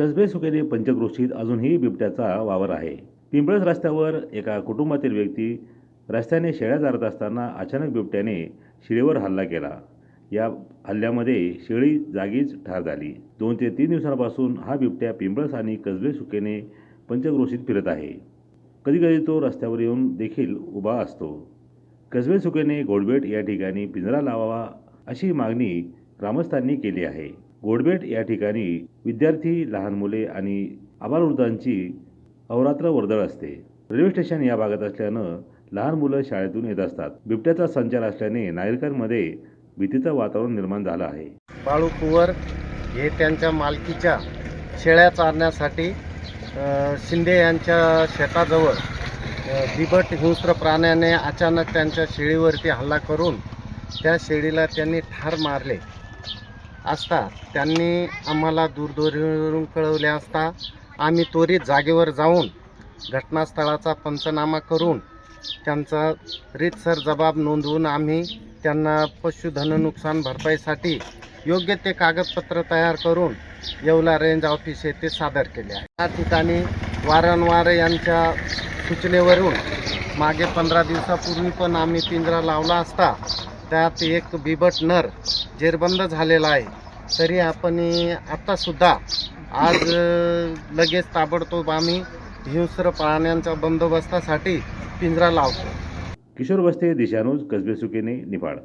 कसबे सुकेने पंचक्रोशीत अजूनही बिबट्याचा वावर आहे. पिंपळस रस्त्यावर एका कुटुंबातील व्यक्ती रस्त्याने शेळ्या चारत असताना अचानक बिबट्याने शिळेवर हल्ला केला. या हल्ल्यामध्ये शेळी जागीच ठार झाली. दोन ते तीन दिवसांपासून हा बिबट्या पिंपळस आणि कसबे सुकेने पंचक्रोशीत फिरत आहे. कधीकधी तो रस्त्यावर येऊन देखील उभा असतो. कसबे सुकेने गोडबेट या ठिकाणी पिंजरा लावावा अशी मागणी ग्रामस्थांनी केली आहे. गोडबेट या ठिकाणी विद्यार्थी लहान मुले आणि आबालवृद्धांची अवरात्र वर्दळ असते. रेल्वे स्टेशन या भागात असल्यानं लहान मुलं शाळेतून येत असतात. बिबट्याचा संचार असल्याने नागरिकांमध्ये भीतीचं वातावरण निर्माण झालं आहे. बाळू कुवर हे त्यांच्या मालकीच्या शेळ्या चारण्यासाठी शिंदे यांच्या शेताजवळ बिबट हिंस्त्र प्राण्याने अचानक त्यांच्या शेळीवरती हल्ला करून त्या शेळीला त्यांनी ठार मारले. असता. त्यांनी आम्हाला दूरध्वनीवरून कळवले असता आम्ही त्वरित जागेवर जाऊन घटनास्थळाचा पंचनामा करून त्यांचा रीतसर जबाब नोंदवून आम्ही त्यांना पशुधन नुकसान भरपाईसाठी योग्य ते कागदपत्र तयार करून येवला रेंज ऑफिस येथे सादर केले आहे. या ठिकाणी वारंवार यांच्या सूचनेवरून मागे पंधरा दिवसापूर्वी पण आम्ही पिंजरा लावला असता. त्यात एक बिबट नर जेरबंद झालेला आहे. तरी आपण आत्तासुद्धा आज लगेच ताबडतोब आम्ही हिंस्र प्राण्यांच्या बंदोबस्तासाठी पिंजरा लावतो. किशोर बस्ते दिशानूज कसबे सुकेने निफाड.